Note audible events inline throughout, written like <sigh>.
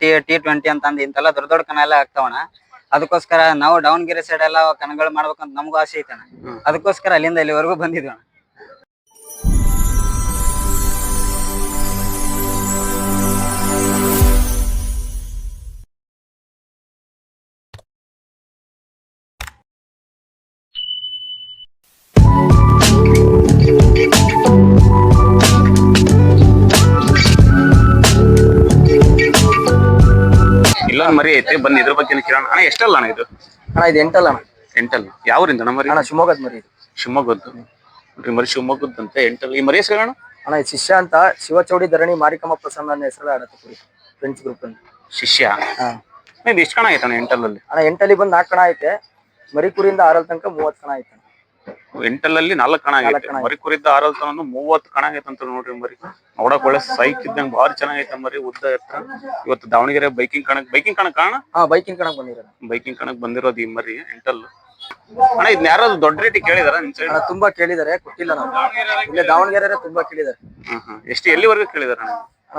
T T twenty ಅಂತ ಅಂದ್ ಇಂತೆಲ್ಲ ದೊಡ್ಡ ದೊಡ್ಡ ಕಣ ಎಲ್ಲ ಆಗ್ತಾವಣ ಅದಕ್ಕೋಸ್ಕರ ನಾವು ದಾವಣಗೆರೆ ಸೈಡ್ ಎಲ್ಲ ಕಣಗಳು ಮಾಡ್ಬೇಕಂತ ನಮಗೂ ಆಸೆ ಐತಣ್ಣ ಅದಕ್ಕೋಸ್ಕರ ಅಲ್ಲಿಂದ ಇಲ್ಲಿವರೆಗೂ ಬಂದಿದ್ವಿ ಅಣ್ಣ. ಮರಿ ಐತೆ? ಬನ್ನಿ ಇದ್ರ ಬಗ್ಗೆ ಕೇಳೋಣ. ಅಣ್ಣ ಎಷ್ಟಲ್ಲ ಅಣ್ಣ ಇದು? ಅಣ್ಣ ಇದು ಎಂಟಲ್ಲ ಅಣ್ಣ. ಎಂಟಲ್ ಯಾವ್ರಿಂದ ಅಣ್ಣ ಮರಿ? ಅಣ್ಣ ಶಿವಮೊಗ್ಗದ ಮರಿ ಇದು. ಶಿವಮೊಗ್ಗದ್ದು. ನೋಡ್ರಿ ಮರಿ ಶಿವಮೊಗ್ಗದಂತೆ ಎಂಟಲ್ ಈ ಮರಿ ಹೆಸರು ಅಣ್ಣ? ಅಣ್ಣ ಇದು ಶಿಷ್ಯ ಅಂತ ಶಿವಚೌಡಿ ಧರಣಿ ಮಾರಿಕಮ್ಮ ಪ್ರಸನ್ನ ಅನ್ನೋ ಹೆಸರು ಆಡತ್ತೆ ಕುರಿ ಫ್ರೆಂಡ್ಸ್ ಗ್ರೂಪ್ ಅಂತ ಶಿಷ್ಯ? ಇದು ಎಷ್ಟು ಕಣ ಐತೆ ಅಣ್ಣ ಎಂಟಲಲ್ಲಿ ಅಣ್ಣ ಎಂಟಲ್ಲಿ ಬಂದು ನಾಲ್ಕು ಕಣ ಐತೆ. ಮರಿ ಕುರಿಯಿಂದ ಆರಲ್ ತನಕ ಮೂವತ್ತು ಕಣ ಐತೆ ಎಂಟಲಲ್ಲಿ ನಾಲ್ಕು ಕಣ ಆಗೈತೆ. ಮರಿ ಕುರಿದ್ದ ಆರಲ್ ತನಕ ಮೂವತ್ತು ಕಣ ಆಗೈತೆ ಅಂತ ನೋಡ್ರಿ ಮರಿ. ನೋಡಕ್ ಒಳ್ಳೆ ಸೈಕ್ ಇದ್ದಂಗೆ ಬಾರಿ ಚೆನ್ನಾಗೈತೆ ಮರಿ ಉದ್ದ ಎತ್ತ. ಇವತ್ತು ದಾವಣಗೆರೆ ಬೈಕಿಂಗ್ ಕಣಕ್ ಬೈಕಿಂಗ್ ಕಣಕ್ ಕಾಣ? ಬೈಕಿಂಗ್ ಕಣಕ್ ಬಂದಿರೋದು. ಬೈಕಿಂಗ್ ಕಣಕ್ ಬಂದಿರೋದು ಈ ಮರಿ ಎಂಟಲ್ ಅಣ್ಣ ಇದ್ ಯಾರು ದೊಡ್ಡ ರೇಟಿಗೆ ಕೇಳಿದಾರ ನಿಮ್ ಸೈಡ್ ತುಂಬಾ ಕೇಳಿದಾರೆ ಕೊಟ್ಟಿಲ್ಲ ನಾವು ಇಲ್ಲೇ ದಾವಣಗೆರೆ ತುಂಬಾ ಕೇಳಿದಾರೆ. ಎಷ್ಟು ಎಲ್ಲಿವರೆಗೂ ಕೇಳಿದಾರ ಅಣ್ಣ?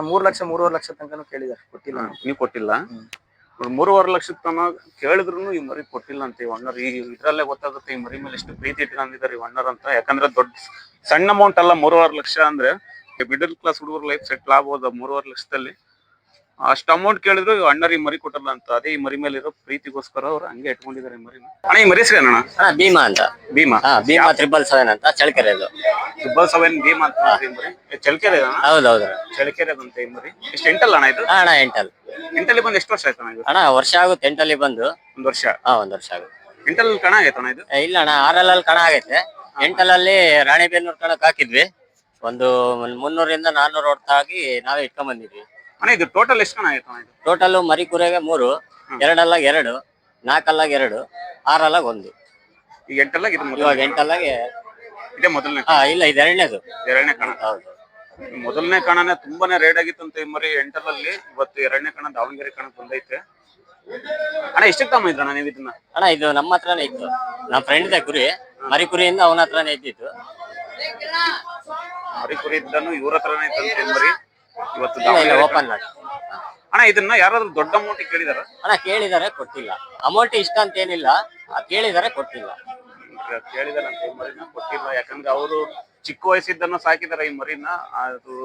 ಮೂರ್ ಲಕ್ಷ ಮೂರುವರೆ ಲಕ್ಷ ತನಕನೂ ಕೇಳಿದಾರೆ ಕೊಟ್ಟಿಲ್ಲ ನಾವು. ಕೊಟ್ಟಿಲ್ಲ? ಮೂರುವರೆ ಲಕ್ಷದ ತನ ಕೇಳಿದ್ರು ಈ ಮರಿ ಕೊಟ್ಟಿಲ್ಲ ಅಂತ ಈ ಒಣ್ಣರ್ ಈ ಇದ್ರಲ್ಲೇ ಗೊತ್ತಾಗುತ್ತೆ ಈ ಮರಿ ಮೇಲೆ ಎಷ್ಟು ಪ್ರೀತಿ ಇಟ್ಕೊಂಡಿದ್ದಾರೆ ಈ ಒಣ್ಣರ್ ಅಂತ. ಯಾಕಂದ್ರೆ ದೊಡ್ಡ ಸಣ್ಣ ಅಮೌಂಟ್ ಅಲ್ಲ ಮೂರುವರೆ ಲಕ್ಷ ಅಂದ್ರೆ ಮಿಡಲ್ ಕ್ಲಾಸ್ ಹುಡುಗರ ಲೈಫ್ ಸೆಟ್ಲ್ ಆಗ್ಬೋದು ಮೂರುವರೆ ಲಕ್ಷದಲ್ಲಿ. ಅಷ್ಟು ಅಮೌಂಟ್ ಕೇಳಿದ್ರು ಅಣ್ಣರಿ ಮರಿ ಕೊಟ್ಟಲ್ಲ ಅಂತ. ಅದೇ ಈ ಮರಿ ಮೇಲೆ ಇರೋ ಪ್ರೀತಿಗೋಸ್ಕರ ಅವ್ರು ಹಂಗೆ ಇಟ್ಕೊಂಡಿದ್ದಾರೆ ಈ ಮರಿನ. ಅಣ್ಣ ಈ ಮರಿ ಹೆಸರು ಅಣ್ಣ? ಹಾ ಭೀಮಾ ಅಂತ. ಭೀಮಾ. ಹಾ ಭೀಮಾ ತ್ರಿಬಲ್ ಸೆವೆನ್ ಅಂತ ಚಳಕೆರೆ ಅದು. ತ್ರಿಬಲ್ ಸೆವೆನ್ ಭೀಮಾ ಅಂತ ಚಳಕೆರೆ ಈ ಮರಿ. ಹೌದೌದು. ಚಳಕೆರೆ ಅಂತ ಈ ಮರಿ. ಎಷ್ಟು ಎಂಟಲ್ಲ ಅಣ್ಣ ಇದು? ಹಾ ಅಣ್ಣ ಎಂಟಲ್ ಎಂಟಲ್ಲಿ ಬಂದು ಎಷ್ಟು ವರ್ಷ ಆಯ್ತು ಅಣ್ಣ ಇದು? ಅಣ್ಣ ವರ್ಷ ಆಗುತ್ತೆ ಎಂಟಲ್ಲಿ ಬಂದು. ಒಂದು ವರ್ಷ. ಹಾ ಒಂದ್ ವರ್ಷ ಆಗುತ್ತೆ. ಎಂಟಲ್ ಕಣ ಆಗೈತೆ ಅಣ್ಣ ಇದು? ಏ, ಇಲ್ಲ ಅಣ್ಣ ಆರಲ್ಲಲ್ಲಿ ಕಣ ಆಗೈತೆ. ಎಂಟಲಲ್ಲಿ ರಾಣಿಬೆನ್ನೂರು ಕಣಕ್ ಹಾಕಿದ್ವಿ. ಒಂದು ಮುನ್ನೂರಿಂದ ನಾನ್ನೂರು ಹೊಡ್ತಾಗಿ ನಾವೇ ಇಟ್ಕೊಂಡ್ ಬಂದಿದ್ವಿ. ಅಣ್ಣ ಇದು ಟೋಟಲ್ ಎಷ್ಟು ಜನ ಆಯ್ತು ಅಣ್ಣ ಇದು? ಟೋಟಲ್ ಮರಿ ಕುರೆಗೆ ಮೂರು ಎರಡಲ್ಲಾಗ ಎರಡು ನಾಲ್ಕಲ್ಲಾಗ ಎರಡು ಆರಲ್ಲಾಗ ಒಂದು. ಈಗ ಎಂಟಲ್ಲ ಇದು ಮೊದಲ ಇವಾಗ ಎಂಟಲ್ಲಾಗೆ ಇದೇ ಮೊದಲನೇ ಹಾ ಇಲ್ಲ ಇದು ಎರಡನೇದು. ಎರಡನೇ ಕಣ? ಹೌದು. ಮೊದಲನೇ ಕಣನೇ ತುಂಬಾನೇ ರೇಟ್ ಆಗಿತ್ತು ಈ ಮರಿ ಎಂಟರಲ್ಲಿ. ಇವತ್ತು ಎರಡನೇ ಕಣ ದಾವಣಗೆರೆ ಕಣ ಬಂದೈತೆ. ಅಣ್ಣ ಎಷ್ಟಕ್ಕೆ ತಮ್ಮ ಇದ್ರಣ್ಣ ನೀವು ಇದನ್ನ? ಅಣ್ಣ ಇದು ನಮ್ಮ ಹತ್ರನೇ ಇತ್ತು. ನಮ್ಮ ಫ್ರೆಂಡ್ ಕುರಿ. ಮರಿ ಕುರಿಯಿಂದ ಅವನ ಹತ್ರನೇ ಇದ್ದಿತ್ತು. ಮರಿ ಕುರಿ ಇದ್ದನು ಇವ್ರ ಹತ್ರನೇ ಇತ್ತು ಈ ಮರಿ. ಇವತ್ತು ಇಲ್ಲ ಓಪನ್ ಅಣ್ಣ ಇದನ್ನ ಯಾರಾದ್ರೂ ದೊಡ್ಡ ಅಮೌಂಟ್ ಕೇಳಿದಾರ? ಅಣ್ಣ ಕೇಳಿದಾರೆ ಕೊಟ್ಟಿಲ್ಲ. ಅಮೌಂಟ್ ಇಷ್ಟ ಅಂತ ಏನಿಲ್ಲ. ಆ, ಕೇಳಿದಾರೆ ಕೊಟ್ಟಿಲ್ಲ. ಕೇಳಿದಾರ ಅಂತ ಈ ಮರಿನ ಕೊಟ್ಟಿಲ್ಲ. ಯಾಕಂದ್ರೆ ಅವರು ಚಿಕ್ಕ ವಯಸ್ಸಿದ್ದನ್ನು ಸಾಕಿದಾರ ಈ ಮರಿನ. ಅದು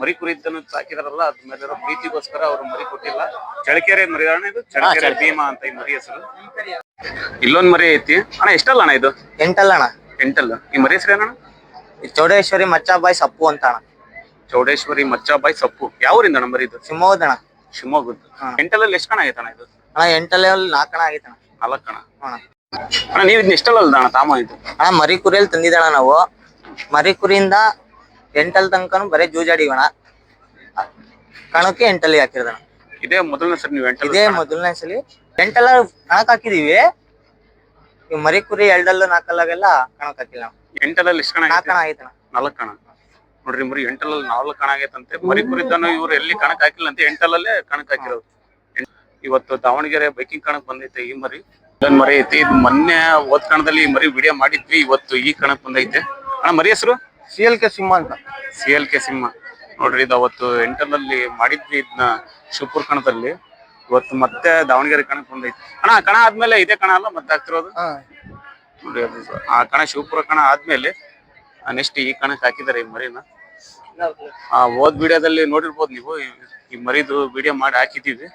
ಮರಿ ಕುರಿ ಇದ್ದನ್ನು ಸಾಕಿದಾರಲ್ಲ ಅದ್ ಮೇಲೆ ಇರೋ ಪ್ರೀತಿಗೋಸ್ಕರ ಅವ್ರು ಮರಿ ಕೊಟ್ಟಿಲ್ಲ. ಚಳಕೆರೆ ಮರಿ ಅಣ್ಣ ಇದು ಚಳಕೆರೆ. ಭೀಮಾ ಅಂತ ಈ ಮರಿ ಹೆಸರು. ಇಲ್ಲೊಂದ್ ಮರಿ ಐತಿ. ಅಣ್ಣ ಎಷ್ಟಲ್ಲ ಅಣ್ಣ ಇದು? ಎಂಟಲ್ಲ ಅಣ್ಣ. ಎಂಟಲ್ಲ. ಈ ಮರಿ ಹೆಸರು ಏನಣ್ಣ ಚೌಡೇಶ್ವರಿ ಚೌಡೇಶ್ವರಿ ಮಚ್ಚಾಬಾಯಿ ಸಪ್ಪು ಅಂತ ಅಣ್ಣ. ಚೌಡೇಶ್ವರಿ ಮಚ್ಚಾಬಾಯಿ ಸೊಪ್ಪು. ಯಾವೂರಿಂದ ನಂಬರ್ ಇದು ಶಿವಮೊಗ್ಗದ ಅಣ್ಣ. ಶಿವಮೊಗ್ಗದ್ದು. ಎಂಟಲಲ್ಲಿ ಎಷ್ಟು ಕಣ ಆಗೈತಣ ಇದು? ಅಣ್ಣ ಎಂಟಲ್ಲಿ ನಾಲ್ಕು ಕಣ ಆಗೈತಣ ನಾಲ್ಕು ಕಣ ಅಣ್ಣ ಅಣ್ಣ ನೀವು ಇದನ್ನ ಎಷ್ಟಲ್ಲ ಅಣ್ಣ ತಾಮ ಇದು? ಅಣ್ಣ ಮರಿ ಕುರಿಯಲ್ಲಿ ತಂದಿದ್ದಣ ನಾವು. ಮರಿ ಕುರಿಯಿಂದ ಎಂಟಲ್ ತನಕನು ಬರೀ ಜೂಜಾಡಿವಣ ಕಣಕ್ಕೆ ಎಂಟಲ್ಲಿ ಹಾಕಿರೋದಣ ಇದೇ ಮೊದಲನೇ ಸರಿ ನೀವು ಎಂಟಲ್ ಇದೇ ಮೊದಲನೇ ಸಲ. ಎಂಟಲ್ಲ ಕಣಕ್ ಹಾಕಿದೀವಿ. ಮರಿ ಕುರಿ ಎರಡಲ್ಲು ನಾಲ್ಕಲ್ಲಾಗೆಲ್ಲ ಕಣಕ್ ಹಾಕಿಲ್ಲ ಎಂಟಲ್ಲಿ ಎಂಟಲಲ್ಲಿ ಎಷ್ಟು ಕಣ ನಾಲ್ಕು ಕಣ ಆಗೈತಣ ನಾಲ್ಕು ಕಣ ನೋಡ್ರಿ ಮರಿ ಎಂಟಲಲ್ಲಿ ನಾಲ್ಕು ಕಣ ಆಗೈತಂತೆ. ಮರಿ ಕುರಿತನ ಇವ್ರು ಎಲ್ಲಿ ಕಣಕ್ ಹಾಕಿಲ್ಲ ಅಂತ ಎಂಟಲಲ್ಲೇ ಕಣಕ್ ಹಾಕಿರೋದು. ಇವತ್ತು ದಾವಣಗೆರೆ ಬೈಕಿಂಗ್ ಕಣಕ್ ಬಂದೈತೆ ಈ ಮರಿ. ಇದೊಂದ್ ಮರಿ ಐತಿ. ಇದು ಮೊನ್ನೆ ಓದ್ ಕಣದಲ್ಲಿ ಈ ಮರಿ ವಿಡಿಯೋ ಮಾಡಿದ್ವಿ. ಇವತ್ತು ಈ ಕಣಕ್ ಬಂದೈತೆ. ಅಣ್ಣ ಮರಿ ಹೆಸರು? ಸಿ ಎಲ್ ಕೆ ಸಿಂಹ ಅಂತ. C L K Simha. ನೋಡ್ರಿ ಇದು ಅವತ್ತು ಎಂಟಲಲ್ಲಿ ಮಾಡಿದ್ವಿ ಇದನ್ನ ಶಿವಪುರ ಕಣದಲ್ಲಿ. ಇವತ್ತು ಮತ್ತೆ ದಾವಣಗೆರೆ ಕಣಕ್ ಬಂದೈತಿ. ಅಣ್ಣ ಕಣ ಆದ್ಮೇಲೆ ಇದೇ ಕಣ ಅಲ್ಲ ಮತ್ತೆ ಆಗ್ತಿರೋದು ನೋಡ್ರಿ ಆ ಕಣ ಶಿವಪುರ ಕಣ ಆದ್ಮೇಲೆ ನೆಕ್ಸ್ಟ್ ಈ ಕಣಕ್ ಹಾಕಿದ್ದಾರೆ ಈ ಮರಿನ. ಆ ಓದ್ ವಿಡಿಯೋದಲ್ಲಿ ನೋಡಿರ್ಬೋದು ನೀವು ಈ- ಮರಿದು ವಿಡಿಯೋ ಮಾಡಿ ಹಾಕಿದೀವಿ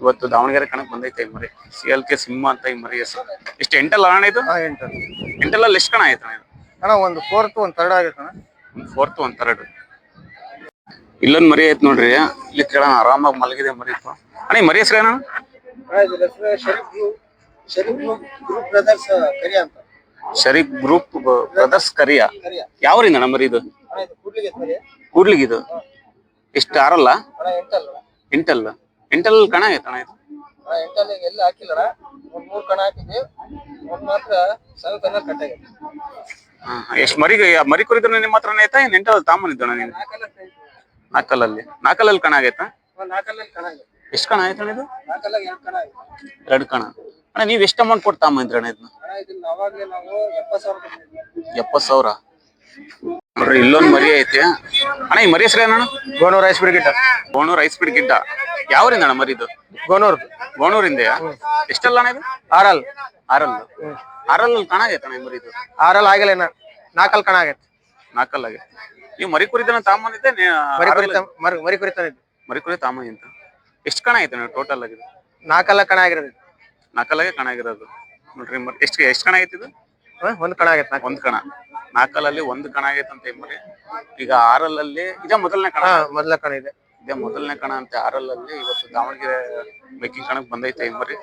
ಇವತ್ತು ದಾವಣಗೆರೆ ಕಣಕ್ ಬಂದೈತೆ ಈ ಮರಿ. ಸಿ ಎಲ್ ಕೆ ಸಿಂಹ ಅಂತ ಈ ಮರಿ ಹೆಸರು. ಎಷ್ಟು ಎಂಟಲ್ಲ ಅಣ್ಣ ಇದು? ಎಂಟಲ್ ಎಂಟಲ್ಲಲ್ಲಿ ಎಷ್ಟು ಕಣ ಆಯ್ತು ಅಣ್ಣ ಇದು? ಅಣ್ಣ ಒಂದು ಫೋರ್ತ್ ಒಂದು ಥರ್ಡ್ ಆಗೈತೆ ಒಂದ್ ಫೋರ್ತ್ ಒಂದ್ ತರ್ಡ್ ಇಲ್ಲೊಂದ್ ಮರಿ ಐತ್ ನೋಡ್ರಿ. ಇಲ್ಲಿ ಕೇಳೋಣ ಆರಾಮಾಗಿ ಮಲಗಿದೆ ಮರಿ. ಅಣ್ಣ ಈ ಮರಿ ಹೆಸರು ಏನಣ್ಣ ಗ್ರೂಪ್ ಬ್ರದರ್ಸ್ ಕರಿ ಅಂತ. ಶರೀಫ್ ಗ್ರೂಪ್ ಬ್ರದರ್ಸ್ ಕರಿಯಾ? ಯಾವ್ರಿಂದ ನಂಬರ್ ಇದು ಕೂಡ್ಲಿಗಿದು. ಎಷ್ಟು ಆರಲ್ಲ? ಎಂಟಲ್ ಎಂಟಲ್ ಕಣ ಅಣ್ಣ ಇದು? ಮೂರ್ ಕಣ ಮಾತ್ರ ಆಗೈತೆ ಎಷ್ಟು ಮರಿ ಮರಿ ಕುರಿದ್ರು ನಿಮ್ಮ ಹತ್ರನೇ ಐತಾ ಏನ್ ಎಂಟಲ್ ತಾಮನಿದ್ದಣ್ಣ ನೀನು? ನಾಲ್ಕಲ್ಲ ನಾಲ್ಕಲ್ಲಲ್ಲಿ ನಾಲ್ಕಲ್ಲಲ್ಲಿ ಕಣ ಆಗೈತಾ? ಕಣ ಆಗೈತೆ ಎಷ್ಟು ಕಣ ಆಯ್ತಾ ಇದು? ಆಗೈತೆ ಎರಡು ಕಣ. ಅಣ್ಣ ನೀವು ಎಷ್ಟು ಅಮೌಂಟ್ ಕೊಟ್ಟು ತಗೊಂಬಂದ್ರಿ ಅಣ್ಣ ಇದನ್ನ? ಎಪ್ಪತ್ ನಾವು ಸಾವಿರ ನೋಡ್ರಿ ಇಲ್ಲೊಂದ್ ಮರಿ ಐತಿ. ಅಣ್ಣ ಈ ಮರಿ ಹೆಸರು ಏನಣ್ಣ? ಗೋನೂರ್ ರೈಸ್ ಗಿಡ್ಡ. ಗೋಣೂರ್ ಐಸ್ ಪೀಡ್ ಗಿಡ್ಡ. ಯಾವ್ರಿಂದ ಅಣ್ಣ ಮರಿದು ಗೋಣೂರ್. ಗೋಣೂರಿಂದ? ಎಷ್ಟಲ್ಲ ಅಣ್ಣ ಇದು? ಆರಲ್. ಆರಲ್. ಆರಲ್ ಕಾಣಾಗೈತೆ ಅಣ್ಣ ಈ ಮರಿದು ಆರಲ್ ಆಗಿಲ್ಲ ಏನ ನಾಲ್ಕಲ್ ಕಣ ಆಗೈತೆ. ನಾಲ್ಕಲ್ಲಾಗೆ ಈ ಮರಿ ಕುರಿದನ ತಾಂಬಂದಿದ್ದೆ ಮರಿ ಕುರಿ ತಂ- ಮರಿ ಮರಿ ಕುರಿ ತಂದಿದ್ದು ಮರಿ ಕುರಿ ತಾಂಬಂದಿಂತ ಎಷ್ಟು ಕಣ ಆಯ್ತು ಟೋಟಲ್ ಆಗಿದೆ ನಾಲ್ಕಲ್ಲ ಕಣ ಆಗಿರೋದು. ನಾಲ್ಕಲ್ಲಾಗೆ ಕಣ ಆಗಿರೋದು. ನೋಡ್ರಿ ಮರಿ ಎಷ್ಟು ಎಷ್ಟು ಕಣ ಆಗೈತೆ ಇದು? ಹ? ಒಂದ್ ಕಣ ಆಗೈತೆ ನಾಲ್ಕು. ಒಂದ್ ಕಣ. ನಾಕಲಲ್ಲಿ ಒಂದ್ ಕಣ ಆಗೈತಂತ ಈ ಮರಿ ಈಗ ಆರಲ್ಲಲ್ಲಿ ಇದೇ ಮೊದಲನೇ ಕಣ. ಹಾ ಮೊದ್ಲ ಕಣ ಇದೆ. ಇದೇ ಮೊದಲನೇ ಕಣ ಅಂತ ಆರಲ್ಲಲ್ಲಿ ಇವತ್ತು ದಾವಣಗೆರೆ ಮೇಕಿಂಗ್ ಕಣಕ್ ಬಂದೈತೆ ಈ ಮರಿ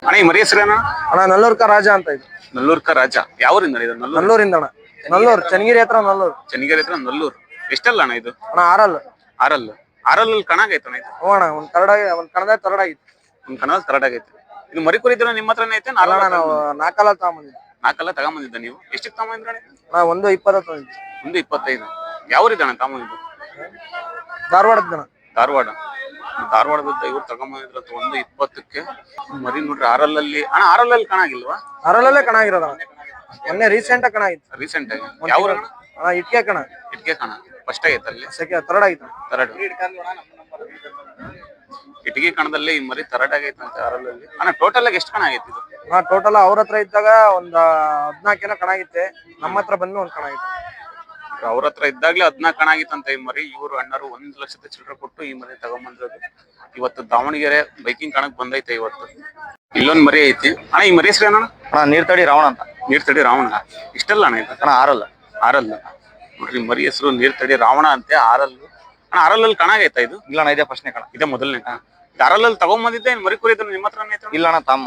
ಅಣ್ಣ ಈ ಮರಿ ಹೆಸರೇನ ಅಣ್ಣ ನಲ್ಲೂರ್ಕ ರಾಜ ಅಂತ ಇದು. ನಲ್ಲೂರ್ಕ ರಾಜ. ಯಾವೂರಿಂದ ಇದು? ನಲ್ಲೂರು? ನಲ್ಲೂರಿಂದ ಅಣ್ಣ ನಲ್ಲೂರ್ ಚನ್ನಗಿರಿ ಹತ್ರ ನಲ್ಲೂರ್. ಚನ್ನಗಿರಿ ಹತ್ರ ನಲ್ಲೂರ್. ಎಷ್ಟಲ್ಲ ಅಣ್ಣ ಇದು? ಅಣ್ಣ ಆರಲ್ ಆರಲ್ ಆರಲ್ಲಲ್ಲಿ ಕಣ ಆಗೈತಣ್ಣ ಇದು? ಹ್ಞೂ ಅಣ್ಣ ಒಂದ್ ಕರಡಾಗಿ ಒಂದ್ ಕಣದಾಗ ಕರಡಾಗಿತ್ತು ಒಂದ್ ಕಣ ತರಡ್ ಆಗೈತೆ. ಇದು ಮರಿ ಕುರಿ ನಿಮ್ಮ ಹತ್ರನೇ ಐತೆ ಅಲ್ಲ ಅಣ್ಣ ನಾವು ನಾಲ್ಕಲ್ಲ ತಗೊಂಬಂದಿದ್ವಿ ನಾಲ್ಕಲ್ಲ ತಗೊಂಬಂದಿದ್ದ ನೀವು? ಎಷ್ಟಕ್ಕೆ ತಗೊಂಬಂದ್ರಣ್ಣ ಅಣ್ಣ ಒಂದು ಇಪ್ಪತ್ತು ತಂದಿದ್ವಿ ಒಂದು ಇಪ್ಪತ್ತೈದು. ಯಾವ್ರಿದ್ದಣ್ಣ ತಗೊಂಬಂದಿದ್ದು? ಧಾರವಾಡದ ಜನ ಧಾರವಾಡ. ಧಾರವಾಡದ ಇವ್ರು ತಗೊಂಬಂದಿದ್ರ ಒಂದು ಇಪ್ಪತ್ತಕ್ಕೆ. ಮರಿ ನೋಡ್ರಿ ಆರಲ್ಲಲ್ಲಿ. ಅಣ್ಣ ಆರಲ್ಲಲ್ಲಿ ಕಣಾಗಿಲ್ವಾ ಆರಲ್ಲೇ ಕಣ ಆಗಿರೋದು ಅಣ್ಣ. ಮೊನ್ನೆ ರೀಸೆಂಟ್ ಆಗಿ ಕಣಾಗಿತ್ತು ರೀಸೆಂಟ್ ಆಗಿ. ಯಾವ ಅಣ್ಣ ಇಟ್ಕೆ ಕಣ. ಇಟ್ಕೆ ಕಣ. ಫಸ್ಟ್ ಆಗೈತೆ ಅಲ್ಲಿ ಸೆಕೆ ಥರ್ಡ್ ಆಗಿತ್ತು. ತರಡ್ ಇಟ್ಗೆ ಕಣದಲ್ಲಿ ಈ ಮರಿ ಆಗೈತೆ ಅಂತ ಆರಲ್ಲಲ್ಲಿ ಅಣ್ಣ ಟೋಟಲ್ ಆಗಿ ಎಷ್ಟು ಕಣ ಆಗೈತಿ ಇದು? ನಾ ಟೋಟಲ್ ಅವ್ರ ಹತ್ರ ಇದ್ದಾಗ ಒಂದ್ ಹದ್ನಾಲ್ಕು ಏನೋ ಕಣ ಆಗಿತ್ತೆ ನಮ್ಮ ಹತ್ರ ಬಂದು ಒಂದ್ ಕಣ ಆಗಿತ್ತು ಅವ್ರ ಹತ್ರ ಇದ್ದಾಗ್ಲೇ ಹದ್ನಾಲ್ಕು ಕಣ ಆಗಿತ್ತಂತ ಈ ಮರಿ. ಇವರು ಅಣ್ಣರು ಒಂದ್ ಲಕ್ಷದ ಚಿಲ್ಲರೆ ಕೊಟ್ಟು ಈ ಮರಿ ತಗೊಂಬಂದಿರೋದು. ಇವತ್ತು ದಾವಣಗೆರೆ ಬೈಕಿಂಗ್ ಕಣಕ್ ಬಂದೈತೆ ಇವತ್ತು. ಇಲ್ಲೊಂದ್ ಮರಿ ಐತಿ. ಅಣ್ಣ ಈ ಮರಿ ಹೆಸರು ಏನಣ್ಣ? ಅಣ್ಣ ನೀರ್ ತಡಿ ರಾವಣ ಅಂತ. ನೀರ್ ತಡಿ ರಾವಣ. ಇಷ್ಟಲ್ಲ ಅಣ್ಣ ಇದು? ಅಣ್ಣ ಆರಲ್ಲ. ಆರಲ್ಲ. ನೋಡ್ರಿ ಮರಿ ಹೆಸರು ನೀರ್ ತಡಿ ರಾವಣ ಅಂತೆ ಆರಲ್ಲು. ಅಣ್ಣ ಕಣ ಆಗೈತಾ ಇದು? ಇಲ್ಲ ಅಣ್ಣ ಇದೇ ಫಸ್ಟ್ನೇ ಕಣ. ಇದೇ ಮೊದಲನೇ ಆರಲ್ಲಲ್ಲಿ ತಗೊಂಬಂದಿದ್ದೆ ಏನ್ ಮರಿ ಕುರಿ ನಿಮ್ಮ ಹತ್ರನೇ ಐತೆ ಇಲ್ಲ ಅಣ್ಣ ತಾಮ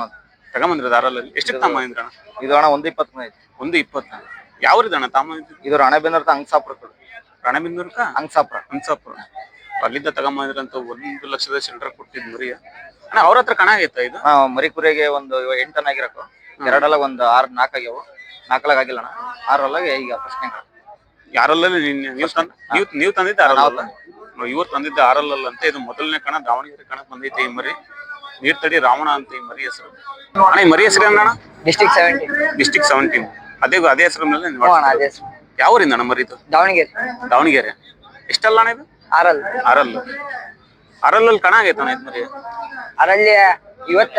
ತಗೊಂಬಂದ್ರದ ಆರಲ್ಲಲ್ಲಿ ಎಷ್ಟು ತಾಮ ಅಣ್ಣ? ಇದು ಅಣ್ಣ ಒಂದು ಇಪ್ಪತ್ತು ಐತಿ. ಒಂದು ಇಪ್ಪತ್ತ ಯಾವ ಅಣ್ಣ ತಗೊಂಬಂದಿದ್ದು? ಇದು ರಾಣೆಬೆನ್ನೂರ್ತ ಅಂಗಸಾಪುರ ರಣಬಿಂದೂರ್ಕ? ಅಂಗಸಾಪುರ ಅಂಗಸಾಪುರ ಅಲ್ಲಿಂದ ತಗೊಂಬಂದ್ರಂತ ಒಂದು ಲಕ್ಷದ ಸಿಲಿಂಡರ್ ಕೊಟ್ಟಿದ್ ಮರಿ. ಅಣ್ಣ ಅವ್ರ ಹತ್ರ ಕಣ ಆಗೈತಾ ಇದು? ಮರಿ ಕುರಿಗೆ ಒಂದು ಎಂಟನ್ ಆಗಿರಕು ಎರಡಲ್ಲ ಒಂದು ಆರ್ ನಾಲ್ಕು ಆಗ್ಯಾವು. ನಾಲ್ಕಲಾಗ ಆಗಿಲ್ಲ ಅಣ್ಣ. ಆರಲ್ಲಾಗ ಈಗ ಫಸ್ಟ್ನೇ ಯಾರಲ್ಲ ನೀವ್ ನಿನ್ನೆ ನೀವು ತಂದ್ ನೀವು ನೀವು ತಂದಿದ್ದ ಆರಲ್ಲ ಇವ್ರು ತಂದಿದ್ದ ಆರಲ್ಲಲ್ಲ ಅಂತ ಇದು ಮೊದಲನೇ ಕಣ ದಾವಣಗೆರೆ ಕಣ ಬಂದೈತೆ ಈ ಮರಿ. ನೀರ್ ತಡಿ ರಾವಣ ಅಂತ ಈ ಮರಿ ಹೆಸರು. ಅಣ್ಣ ಈ ಮರಿ ಹೆಸರು ಅಣ್ಣ ಡಿಸ್ಟಿಕ್ ಸೆವೆಂಟೀನ್ ಡಿಸ್ಟಿಕ್ ಸೆವೆಂಟೀನ್ ಅದೇ ಅದೇ ಹೆಸರು ಅಣ್ಣ ಅದೇ ಯಾವೂರಿಂದ ಅಣ್ಣ ಮರಿ ಇದು? ದಾವಣಗೆರೆ. ದಾವಣಗೆರೆ. ಎಷ್ಟಲ್ಲ ಅಣ್ಣ ಇದು? ಆರಲ್. ಆರಲ್ಲ ಆರಲ್ಲಲ್ಲಿ ಕಣ ಆಗೈತೆ ಅಣ್ಣ ಇದು ಮರಿ? ಅರಲ್ಲಿ ಇವತ್ತ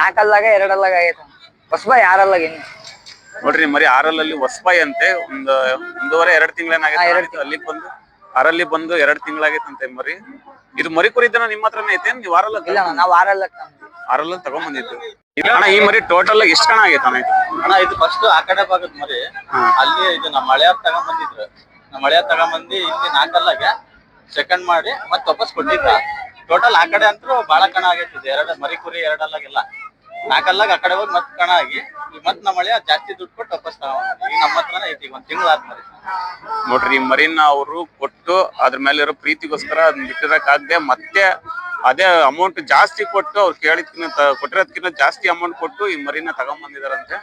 ನಾಲ್ಕಲ್ಲಾಗ ಎರಡಲ್ಲಾಗ ಆಗೈತೆ. ಹೊಸಬ ಯಾರಲ್ಲಾಗ ಇನ್ನು. ನೋಡ್ರಿ ಮರಿ ಆರಲ್ಲಿ ಹೊಸಬಾಯಿ ಅಂತೆ. ಒಂದು ಒಂದೂವರೆ ಎರಡು ತಿಂಗಳೇನಾಗೈತೆ ಅಲ್ಲಿಗೆ ಬಂದು? ಆರಲ್ಲಿ ಬಂದು ಎರಡು ತಿಂಗಳಾಗೈತಂತೆ ಮರಿ. ಇದು ಮರಿ ಕುರಿದನ ನಿಮ್ಮ ಹತ್ರನೇ ಐತೆ ನೀವು ಆರಲ್ಲ ಇಲ್ಲ ಅಣ್ಣ ನಾವು ಆರಲ್ಲ ಆರಲ್ಲ ತಗೊಂಬಂದಿದ್ದು ಅಣ್ಣ ಈ ಮರಿ ಟೋಟಲ್ ಎಷ್ಟು ಕಣ ಆಗೈತೆ ಅಣ್ಣ ಇದು? ಅಣ್ಣ ಇದು ಫಸ್ಟ್ ಆ ಕಡೆ ಭಾಗದ ಮರಿ. ಅಲ್ಲಿ ಇದು ನಮ್ಮ ಮಳೆಯಾರ್ ತಗೊಂಬಂದಿದ್ರು ನಮ್ಮ ಮಳೆಯಾರ್ ತಗೊಂಬಂದಿ ಇಲ್ಲಿ ನಾಲ್ಕಲ್ಲಾಗೆ ಸೆಕೆಂಡ್ ಮಾಡಿ ಮತ್ತೆ ವಾಪಸ್ ಕೊಟ್ಟಿದ್ದ. ಟೋಟಲ್ ಆ ಕಡೆ ಅಂತೂ ಬಾಳ ಕಣ ಆಗೈತಿ ಎರಡ ಎರಡು ಮರಿ ಕುರಿ ಎರಡಲ್ಲಾಗೆಲ್ಲ. ನಾಲ್ಕಲ್ಲಾಗ ಆ ಕಡೆ ಹೋಗಿ ಮತ್ತೆ ಕಣ ಆಗಿ ಈಗ ಮತ್ತೆ ನಮ್ಮ ಮಳೆ ಜಾಸ್ತಿ ದುಡ್ಡು ಕೊಟ್ಟು ವಾಪಸ್ ತಗೊಂಡ್ ಈಗ ನಮ್ಮ ಹತ್ರನೇ ಐತಿ ಈಗ ಒಂದ್ ತಿಂಗಳು ಆದ್ಮೇಲೆ. ನೋಡ್ರಿ ಈ ಮರಿನ ಅವರು ಕೊಟ್ಟು ಅದ್ರ ಮೇಲೆ ಇರೋ ಪ್ರೀತಿಗೋಸ್ಕರ ಅದನ್ನ ಬಿಟ್ಟಿರಕ್ಕಾಗದೆ ಮತ್ತೆ ಅದೇ ಅಮೌಂಟ್ ಜಾಸ್ತಿ ಕೊಟ್ಟು ಅವ್ರು ಕೇಳಿದ್ಕಿಂತ ಕೊಟ್ಟಿರೋದ್ಕಿಂತ ಜಾಸ್ತಿ ಅಮೌಂಟ್ ಕೊಟ್ಟು ಈ ಮರಿನ ತಗೊಂಬಂದಿದಾರಂತೆ.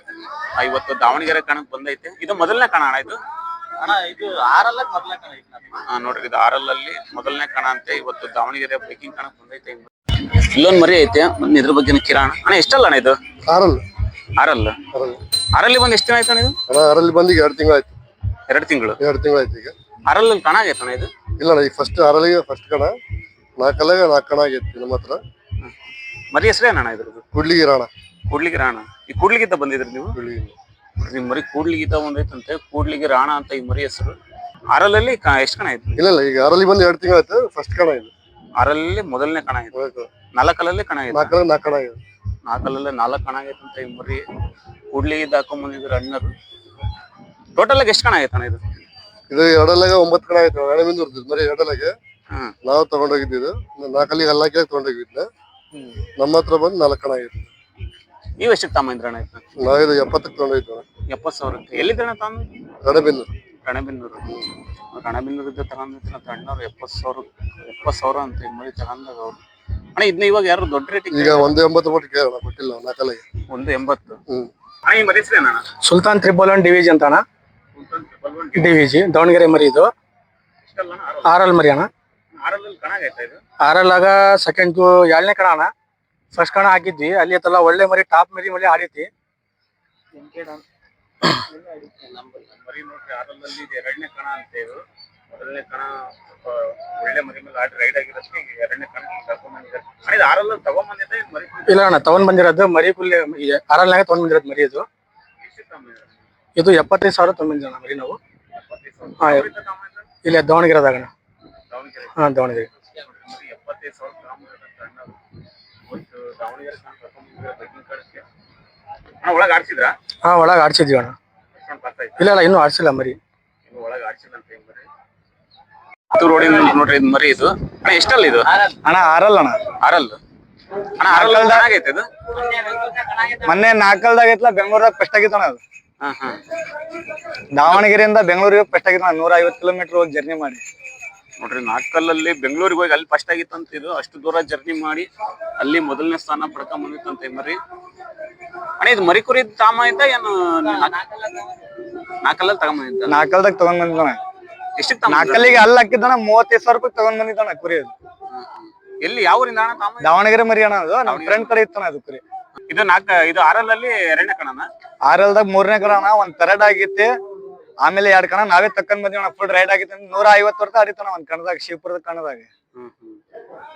ಇವತ್ತು ದಾವಣಗೆರೆ ಕಣಕ್ ಬಂದೈತೆ. ಇದು ಮೊದಲನೇ ಕಣ ಅಣ್ಣ ಇದು? ಅಣ್ಣ ಇದು ಆರಲ್ಲ ಮೊದಲನೇ ಕಣ ಐತಿ. ನೋಡ್ರಿ ಇದು ಆರಲ್ಲಲ್ಲಿ ಮೊದಲನೇ ಕಣ ಅಂತೆ. ಇವತ್ತು ದಾವಣಗೆರೆ ಬೈಕಿಂಗ್ ಕಣಕ್ ಬಂದೈತೆ. ಇಲ್ಲೊಂದ್ ಮರಿ ಐತೆ ಇದ್ರ ಬಗ್ಗೆ ಕಿರಾಣ. ಅಣ್ಣ ಎಷ್ಟಲ್ಲ ಅಣ್ಣ ಇದು? ಆರಲ್ ಆರಲ್ಲ? ಆರಲ್ ಆರಲ್ಲಿ ಬಂದ್ ಎಷ್ಟು ದಿನ ಆಯ್ತು ಅಣ್ಣ ಇದು? ಅಣ್ಣ ಆರಲ್ಲಿ ಬಂದು ಈಗ ಎರಡು ತಿಂಗಳಾಯ್ತು ಎರಡು ತಿಂಗಳು. ಎರಡು ತಿಂಗಳಾಯ್ತು ಈಗ. ಆರಲ್ಲಿ ಕಣ ಆಗೈತೆ ಅಣ್ಣ ಇದು? ಇಲ್ಲ ಅಣ್ಣ ಈಗ ಫಸ್ಟ್ ಆರಲ್ಲಿಗೆ ಫಸ್ಟ್ ಕಣ. ನಾಲ್ಕಲ್ಲಾಗ ನಾಲ್ಕು ಕಣ ಆಗೈತಿ ನಮ್ಮ ಹತ್ರ. ಮರಿ ಹೆಸರೇನಣ್ಣ ಇದ್ರದ್ದು? ಕುಡ್ಲಿಗೆ ರಾಣ ಕೂಡ್ಲಿಗೆ ರಾಣ. ಈ ಕೂಡ್ಲಿಗಿದ್ದ ಬಂದಿದ್ರಿ ನೀವು? ಕುಡ್ಲಿಗೆ ನಿಮ್ಮ ಮರಿ ಕೂಡ್ಲಿಗಿದ್ದ ಒಂದೈತಂತೆ ಕೂಡ್ಲಿಗೆ ರಾಣ ಅಂತ ಈ ಮರಿ ಹೆಸರು. ಆರಲ್ಲಲ್ಲಿ ಎಷ್ಟು ಕಣ ಆಯ್ತು? ಇಲ್ಲ ಇಲ್ಲ ಈಗ ಆರಲ್ಲಿ ಬಂದು ಎರಡು ತಿಂಗಳಾಯ್ತು ಫಸ್ಟ್ ಕಣ ಇದು. ಆರಲ್ಲಿ ಮೊದಲನೇ ಕಣ ಆಗಿತ್ತು ನಾಲ್ಕಲ್ಲಲ್ಲಿ ಕಣ ಆಗಿತ್ತು ನಾಲ್ಕಲ್ಲ ನಾಲ್ಕು ಕಣ ಆಗಿದೆ ನಾಲ್ಕು ಕಣ ಅಂತ ಈ ಮರಿ ಕೂಡ್ಲಿಗಿದ್ದ ಹಾಕೊಂಡ್ ಬಂದಿದ್ರು ಅಣ್ಣರು. ಟೋಟಲ್ ಆಗಿ ಎಷ್ಟು ಕಣ ಆಗೈತಣ್ಣ ಇದು? ಇದು ಎರಡಲ್ಲಾಗ ಒಂಬತ್ತು ಕಣ ಆಯ್ತು ಎಣೆಬಿಂದು ಮರಿ ಎರಡಲ್ಲಾಗೆ. ಹ್ಮ್. ನಾವು ತಗೊಂಡೋಗಿದ್ದು ನಾಲ್ಕಲ್ಲಿಗೆ ಹಲ್ಲಾಕಿ ತಗೊಂಡೋಗಿದ್ದೆ ನಮ್ಮ ಹತ್ರ ಬಂದು ನಾಲ್ಕು ಕಣ ಆಗಿತ್ತು ನೀವು ಎಷ್ಟಕ್ಕೆ ಇದ್ರಣ ಆಯ್ತು ಇದು ಎಪ್ಪತ್ತಕ್ಕೆ ತಗೊಂಡೋಗಿತ್ತು ಎಪ್ಪತ್ತು ಸಾವಿರಕ್ಕೆ. ಎಲ್ಲಿದ್ದಣ್ಣ ತಾನು ಎಣೆಬಿಂದು ರಣಬಿನ್ನೂರು. ರಣಬಿನ್ನೂರಿದ್ದ ತಗೊಂಡಿತ್ತು ಅಂತ ಅಣ್ಣವ್ರು ಎಪ್ಪತ್ತು ಸಾವಿರ ಎಪ್ಪತ್ತು ಸಾವಿರ ಅಂತ ಮಳಿ ತಗೊಂಡಾಗ ಅವ್ರು. ಅಣ್ಣ ಇದನ್ನ ಇವಾಗ ಯಾರು ದೊಡ್ಡ ರೇಟಿಗೆ ಈಗ ಒಂದು ಎಂಬತ್ತು ಮಟ್ಟ ಕೇಳೋಣ ಕೊಟ್ಟಿಲ್ಲ ನಾಲ್ಕಲ್ಲಿಗೆ ಒಂದು ಎಂಬತ್ತು. ಹ್ಞೂ ಅಣ್ಣ ಈ ಮರಿ ಹೆಸರೇನಣ್ಣ ಸುಲ್ತಾನ್ ತ್ರಿಬಲ್ ಒನ್ ಡಿವಿಜಿ ಅಂತ ಅಣ್ಣ. ಡಿವಿಜಿ. ದಾವಣಗೆರೆ ಮರಿ ಇದು. ಆರ್ ಎಲ್ ಮರಿ ಅಣ್ಣ. ಆರಲ್ಲಿ ಕಣ ಆಗೈತಾ ಇದು? ಆರಲ್ಲಾಗ ಸೆಕೆಂಡ್ ಎರಡನೇ ಕಣ ಅಣ್ಣ. ಫಸ್ಟ್ ಕಣ ಹಾಕಿದ್ವಿ ಅಲ್ಲಿ ಐತಲ್ಲ ಒಳ್ಳೆ ಮರಿ ಟಾಪ್ ಮರಿ ಮರಿ ಆಡೈತಿ <coughs> ಮರಿ ನೋಡ್ರಿ ಆರಲ್ಲಲ್ಲಿ ಇದು ಎರಡನೇ ಕಣ ಅಂತ ಇದು. ಮೊದಲನೇ ಕಣ ಸ್ವಲ್ಪ ಒಳ್ಳೆ ಮರಿ ಮೇಲೆ ಆಡಿ ರೈಡ್ ಆಗಿರೋದಕ್ಕೆ ಈಗ ಎರಡನೇ ಕಣ ತಗೊಂಡ್ಬಂದಿದ್ದಾರೆ ಬಂದಿದ್ದಾರೆ. ಅಣ್ಣ ಇದು ಆರಲ್ಲಿ ತಗೊಂಬಂದಿದ್ದೆ ಇದು ಮರಿ ಇಲ್ಲ ಅಣ್ಣ ತಗೊಂಡ್ ಬಂದಿರೋದು ಮರಿ ಫುಲ್ ಆರಲ್ನಾಗ ತಗೊಂಡ್ ಬಂದಿರೋದು ಮರಿ ಇದು. ಎಷ್ಟು ತಗೊಂಬಂದಿದ್ದಾರೆ? ಇದು ಎಪ್ಪತ್ತೈದು ಸಾವಿರ ಅಣ್ಣ ಮರಿ ನಾವು. ಇಲ್ಲ. ಹಾ? ದಾವಣಗೆರೆದಾಗ ಅಣ್ಣ. ದಾವಣಗೆರೆ. ಹಾ ದಾವಣಗೆರೆ. ಮರಿ ಎಪ್ಪತ್ತೈದು ಸಾವಿರ ಅಣ್ಣ ದಾವಣಗೆರೆ ಕಣ ಬೈಕಿಂಗ್ ಅಣ್ಣ ಒಳಗೆ ಆಡ್ಸಿದ್ರಾ? ಹಾ ಒಳಗೆ ಆಡ್ಸಿದ್ವಿ ಅಣ್ಣ. ಇಲ್ಲ ಇಲ್ಲ ಇನ್ನೂ ಆಡ್ಸಿಲ್ಲ ಮರಿ. ರೋಡಿನ ನೋಡ್ರಿ ಇದು ಮರಿ ಇದು. ಅಣ್ಣ ಎಷ್ಟಲ್ಲ ಇದು? ಅಣ್ಣ ಆರಲ್ಲ ಅಣ್ಣ. ಆರಲ್ಲ ಅಣ್ಣ ಆರಲ್ಲ ಚೆನ್ನಾಗೈತೆ ಇದು? ಮೊನ್ನೆ ನಾಲ್ಕಲ್ದಾಗ ಐತ್ಲ ಬೆಂಗಳೂರಾಗ ಫಸ್ಟ್ ಆಗಿತ್ತಣ್ಣ ಅದು. ಹಾ ಹಾ. ದಾವಣಗೆರೆಯಿಂದ ಬೆಂಗಳೂರಿಗೆ ಪೆಸ್ಟ್ ಆಗಿತ್ತಣ್ಣ ನೂರ ಐವತ್ತು ಕಿಲೋಮೀಟರ್ ಹೋಗಿ ಜರ್ನಿ ಮಾಡಿ. ನೋಡ್ರಿ ನಾಟ್ಕಲ್ಲಲ್ಲಿ ಬೆಂಗಳೂರಿಗೆ ಹೋಗಿ ಅಲ್ಲಿ ಫಸ್ಟ್ ಆಗಿತ್ತಂತ ಇದು ಅಷ್ಟು ದೂರ ಜರ್ನಿ ಮಾಡಿ ಅಲ್ಲಿ ಮೊದಲನೇ ಸ್ಥಾನ ಪಡ್ಕೊಂಡ್ ಬಂದಿತ್ತಂತೆ ಮರಿ. ಅಣ್ಣ ಇದು ಮರಿ ಕುರಿ ತಾಮ ಇದ್ದ ಏನು ನಾಲ್ಕಲ್ಲ ತಗೊಂಬಂದಿದ್ದ ನಾಲ್ಕಲ್ದಾಗ ತಗೊಂಡ್ ಬಂದಿದ್ದಾನೆ ಎಷ್ಟಕ್ಕೆ ತಗೊಂಡ್ ನಾಲ್ಕಲ್ಲಿಗೆ ಅಲ್ಲಿ ಹಾಕಿದ್ದಾನ ಮೂವತ್ತೈದು ಸಾವಿರ ರೂಪಾಯಿ ತಗೊಂಡ್ ಬಂದಿದ್ದಾನ ಕುರಿ ಅದು. ಎಲ್ಲಿ ಯಾವ ಊರಿಂದ ಅಣ್ಣ ತಾಮ ದಾವಣಗೆರೆ ಮರಿ ಅಣ್ಣ ಅದು. ನಮ್ಮ ಫ್ರೆಂಡ್ ಕಡೆ ಇತ್ತಾನ ಅದು ಕುರಿ. ಇದು ನಾಲ್ಕ ಇದು ಆರಲ್ಲಿ ಎರಡನೇ ಕಣನ? ಆರಲ್ದಾಗ ಮೂರನೇ ಕಣ ಒಂದ್ ತರಡ್ ಆಗೈತಿ ಆಮೇಲೆ ಎರಡ್ ಕಣ ನಾವೇ ತಕೊಂಡ್ ಬಂದಿವಿ ಅಣ್ಣ ಫುಲ್ ರೈಡ್ ಆಗಿತ್ತು. ನೂರ ಐವತ್ತು ವರ್ಷ ಆಡಿತಾನ ಒಂದ್ ಕಣದಾಗ ಶಿವಪುರದ ಕಣದಾಗ.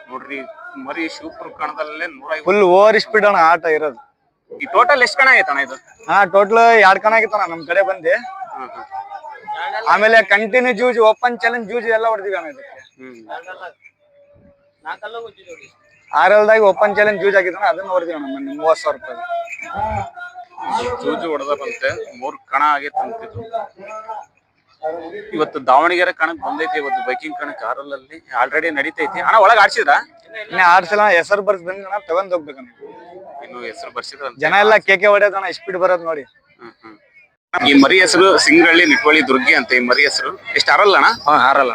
ನೋಡ್ರಿ ಮರಿ ಶಿವಪುರ ಕಣದಲ್ಲೇ ನೂರ ಫುಲ್ ಓವರ್ ಸ್ಪೀಡ್ ಅಣ್ಣ ಆಟ ಇರೋದು. ಈ ಟೋಟಲ್ ಎಷ್ಟು ಕಣ ಆಯ್ತಣ ಇದು? ಹಾ ಟೋಟಲ್ ಎರಡ್ ಕಣ ಆಗಿತ್ತಣ್ಣ ನಮ್ ಕಡೆ ಬಂದಿ. ಆಮೇಲೆ ಕಂಟಿನ್ಯೂ ಜೂಜ್ ಓಪನ್ ಚಾಲೆಂಜ್ ಜೂಜ್ ಎಲ್ಲ ಹೊಡೆದಿವಿ ಅಣ್ಣ ಇದಕ್ಕೆ. ಎಲ್ ಆರಲ್ದಾಗ ಓಪನ್ ಚಾಲೆಂಜ್ ಜೂಜ್ ಆಗಿದ್ದಣ್ಣ ಅದನ್ನ ಹೊಡೆದಿವಿ ಅಣ್ಣ ಮೊನ್ನೆ ಮೂವತ್ ಸಾವಿರ ರೂಪಾಯಿ. ಜೂಜು ಹೊಡೆದಂತೆ ಮೂರ್ ಕಣ ಆಗೈತಂತಿದ್ದು ಇವತ್ತು ದಾವಣಗೆರೆ ಕಣಕ್ ಬಂದೈತಿ ಇವತ್ತು ಬೈಕಿಂಗ್ ಕಣಕ್ ಆರಲ್ಲಲ್ಲಿ ಆಲ್ರೆಡಿ ನಡೀತೈತಿ. ಅಣ್ಣ ಒಳಗ್ ಆಡ್ಸಿದ್ರ? ಇನ್ನ ಆರ್ ಸಲ ಹೆಸರು ಬರ್ಸ್ ಬಂದಿದ್ದಣ್ಣ ತಗೊಂಡ್ ಹೋಗ್ಬೇಕಣ್ಣ. ಇನ್ನು ಹೆಸರು ಬರ್ಸಿದ್ರ ಜನ ಎಲ್ಲ ಕೇಕೆ ಹೊಡೆಯೋದಣ್ಣ ಸ್ಪೀಡ್ ಬರೋದ್ ನೋಡಿ. ಈ ಮರಿ ಹೆಸರು ಸಿಂಗಳ್ಳಿ ನಿಟ್ವಳ್ಳಿ ದುರ್ಗಿ ಅಂತ ಈ ಮರಿ ಹೆಸರು. ಎಷ್ಟು ಆರಲ್ಲ ಅಣ್ಣ? ಹಾ ಆರಲ್ಲ.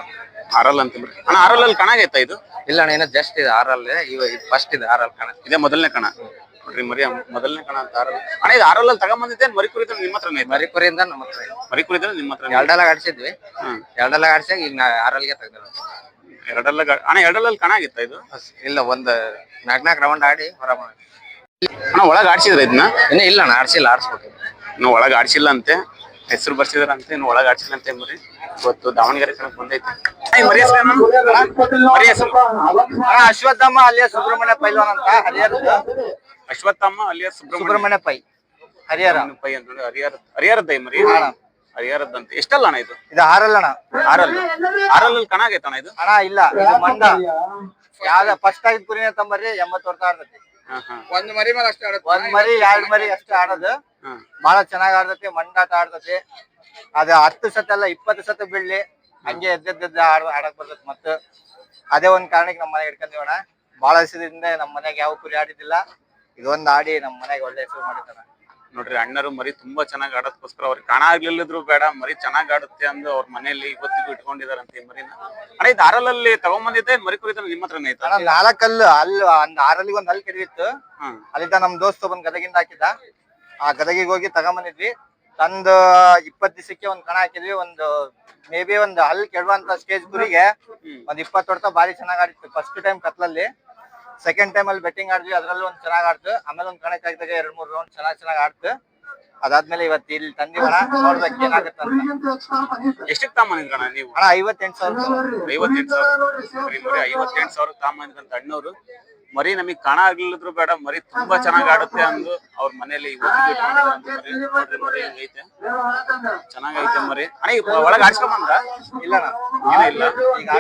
ಆರಲ್ಲ ಅಂತ ಅಣ್ಣ ಕಣ ಆಗೈತಾ ಇದು? ಇಲ್ಲ ಅಣ್ಣ ಏನೋ ಜಸ್ಟ್ ಇದೆ ಆರಲ್ಲ ಇವ ಫಸ್ಟ್ ಇದೆ ಆರಲ್ ಕಣ ಇದೇ ಮೊದಲನೇ ಕಣ. ನೋಡ್ರಿ ಮರಿ ಮೊದಲನೇ ಕಣ ಅಂತ ಆರಲ್ಲ. ಅಣ್ಣ ಇದು ಆರಲ್ಲ ತಗೊಂಬಂದಿದ್ದೆ ಮರಿ ಕುರಿತ ನಿಮ್ಮ ಹತ್ರನೇ ಮರಿ ಕುರಿಯಿಂದ ನಮ್ಮ ಹತ್ರ ಇದೆ. ಮರಿ ಕುರಿದ್ರೆ ನಿಮ್ಮ ಹತ್ರ ಎರಡೆಲ್ಲ ಆಡ್ಸಿದ್ವಿ. ಹ್ಮ್. ಎರಡೆಲ್ಲ ಆಡ್ಸಾಗ ಈಗ ನಾ ಆರಲ್ಗೆ ತೆಗ್ದಿರ ಎರಡಲ್ಲ ಗಾ- ಅಣ್ಣ ಎರಡಲ್ಲಲ್ಲಿ ಕಣ ಆಗಿತ್ತ ಇದು? ಇಲ್ಲ ಒಂದ್ ನಾಲ್ಕ್ ನಾಲ್ಕು ರೌಂಡ್ ಆಡಿ ಹೊರ ಮಾಡಿ ಅಣ್ಣ ಒಳಗ್ ಆಡ್ಸಿದ್ರ ಇದನ್ನ? ಇನ್ನ ಇಲ್ಲ ಅಣ್ಣ ಆಡ್ಸಿಲ್ಲ ಆಡ್ಸ್ಬೇಕು ಇನ್ನು ಒಳಗ್ ಆಡ್ಸಿಲ್ಲ ಅಂತೆ ಹೆಸರು ಬರ್ಸಿದಾರ ಅಂತ ಇನ್ನು ಒಳಗ್ ಆಡ್ಸಿಲ್ಲ ಅಂತೆ ಮರಿ. ಇವತ್ತು ದಾವಣಗೆರೆ ಕಣಕ್ ಬಂದೈತೆ. ಏ, ಮರಿ ಹೆಸರು ಏನು? ಮರಿ ಹೆಸರು. ಅಣ್ಣ ಅಶ್ವತ್ಥಮ್ಮ ಅಲ್ಲಿಯ ಸುಬ್ರಹ್ಮಣ್ಯ ಪೈಲ್ವಾನ್ ಅಂತ? ಹರಿಹರ ಅಶ್ವತ್ಥಮ್ಮ ಅಲ್ಲಿಯ ಸುಬ್ರಹ್ಮಣ್ಯ. ಸುಬ್ರಹ್ಮಣ್ಯ ಪೈ. ಹರಿಹರ. ಪೈ ಅಂತ ನೋಡಿ ಹರಿಹರ ಹರಿಹರದ್ದ ಈ ಮರಿ. ಹರಿಹರದಂತೆ ಎಷ್ಟಲ್ಲ ಅಣ್ಣ ಇದು? ಇದು ಆರಲ್ಲ ಅಣ್ಣ. ಆರಲ್ಲ. ಆರಲ್ಲಿ ಕಣ ಆಗೈತೆ ಅಣ್ಣ ಇದು? ಅಣ್ಣ ಇಲ್ಲ. ಇದು ಮಂಡ ಯಾವ್ದ ಫಸ್ಟ್ ಆಗಿದ್ ಕುರಿನೇ ತಂಬರ್ರಿ ಎಂಬತ್ತು ವರ್ಷ ಆಡ್ತೈತಿ. ಹಾ ಹಾ. ಒಂದ್ ಮರಿ ಮೇಲೆ ಅಷ್ಟೇ ಒಂದ್ ಮರಿ ಎರಡ್ ಮರಿ ಅಷ್ಟೇ ಆಡೋದು. ಹಾ. ಬಹಳ ಚೆನ್ನಾಗ್ ಆಡ್ತೈತಿ ಮಂಡಾಟ ಆಡ್ತೈತಿ. ಅದ ಹತ್ತು ಸತ ಅಲ್ಲ ಇಪ್ಪತ್ತು ಸತ ಬೀಳ್ಲಿ ಹಂಗೆ ಎದ್ದೆದ್ದ ಆಡ ಆಡಕ್ ಬರ್ತೈತಿ ಮತ್ತ. ಅದೇ ಒಂದ್ ಕಾರಣಕ್ಕೆ ನಮ್ಮ ಮನೆಗೆ ಇಟ್ಕೊಂಡಿವಣ್ಣ ಬಹಳ ದಿವಸದಿಂದ ನಮ್ಮ ಮನೆಗೆ ಯಾವ ಕುರಿ ಆಡಿದಿಲ್ಲ ಇದೊಂದ್ ಆಡಿ ನಮ್ಮ ಮನೆಗೆ ಒಳ್ಳೆ ಹೆಸರು ಮಾಡಿದ್ದಾರೆ. ನೋಡ್ರಿ ಅಣ್ಣರು ಮರಿ ತುಂಬಾ ಚೆನ್ನಾಗಿ ಆಡೋದಕ್ಕೋಸ್ಕರ ಅವ್ರಿಗೆ ಕಾಣಾಗ್ಲಿಲ್ಲದ್ರು ಬೇಡ ಮರಿ ಚೆನ್ನಾಗಿ ಆಡುತ್ತೆ ಅಂದು ಅವ್ರ ಮನೆಯಲ್ಲಿ ಇವತ್ತಿಗೂ ಇಟ್ಕೊಂಡಿದಾರಂತೆ ಈ ಮರಿನ. ಅಣ್ಣ ಇದು ಆರಲಲ್ಲಿ ತಗೊಂಬಂದಿದ್ದೆ ಮರಿ ಕುರಿತ ನಿಮ್ಮ ಹತ್ರನೇ ಐತಾ? ಅಣ್ಣ ನಾಲ್ಕಲ್ಲು ಅಲ್ಲಿ ಒಂದ್ ಆರಲ್ಲಿ ಒಂದ್ ಹಲ್ ಕೆಡವಿತ್ತು ಹ್ಮ್. ಅಲ್ಲಿದ್ದ ನಮ್ ದೋಸ್ತ ಒಂದ್ ಗದಗಿಂದ ಹಾಕಿದ್ದ. ಆ ಗದಗಿಗೆ ಹೋಗಿ ತಗೊಂಬಂದಿದ್ವಿ. ತಂದು ಇಪ್ಪತ್ ದಿವಸಕ್ಕೆ ಒಂದ್ ಕಣ ಹಾಕಿದ್ವಿ. ಒಂದು ಮೇ ಬಿ ಒಂದ್ ಹಲ್ ಕೆಡುವಂತ ಸ್ಟೇಜ್ ಗುರಿಗೆ ಒಂದ್ ಇಪ್ಪತ್ತೊಡ್ತ ಬಾರಿ ಚೆನ್ನಾಗ್ ಆಡಿತ್ತು. ಫಸ್ಟ್ ಟೈಮ್ ಕತ್ಲಲ್ಲಿ. ಸೆಕೆಂಡ್ ಟೈಮ್ ಅಲ್ಲಿ ಬೆಟ್ಟಿಂಗ್ ಆಡಿದ್ವಿ ಅದ್ರಲ್ಲಿ ಒಂದ್ ಚೆನ್ನಾಗ್ ಆಡ್ತು. ಆಮೇಲೆ ಒಂದ್ ಕಣಕ್ ಹಾಕಿದಾಗ ಎರಡ್ ಮೂರ್ ರೌಂಡ್ ಚೆನ್ನಾಗ್ ಚೆನ್ನಾಗ್ ಆಡ್ತು. ಅದಾದ್ಮೇಲೆ ಇವತ್ತು ಇಲ್ಲಿ ತಂದಿವಣ ನೋಡ್ಬೇಕು ಏನಾಗುತ್ತೆ ಅಂತ. ಎಷ್ಟಕ್ಕೆ ಅಣ್ಣ ನೀವು? ಅಣ್ಣ ಐವತ್ತೆಂಟು ಸಾವಿರ. ಐವತ್ತೆಂಟು ಸಾವಿರ. ಐವತ್ತೆಂಟು ಸಾವಿರ ತಗೊಂಬಂದ್ರಂತ ಅಣ್ಣವ್ರು. ಮರಿ ನಮಗ್ ಕಾಣ ಆಗ್ಲಿಲ್ಲದ್ರು ಬೇಡ ಮರಿ ತುಂಬಾ ಚೆನ್ನಾಗ್ ಆಡುತ್ತೆ ಅಂದು ಅವ್ರ ಮನೇಲಿ ಮರಿ ಹೆಂಗೈತೆ. ಚೆನ್ನಾಗೈತೆ ಮರಿ. ಅಣ್ಣ ಒಳಗ ಒಳಗ್ ಆಡ್ಸ್ಕೊಂಬಂದ್ರ ಇಲ್ಲ ಅಣ್ಣ ಏನೂ ಇಲ್ಲ. ಈಗ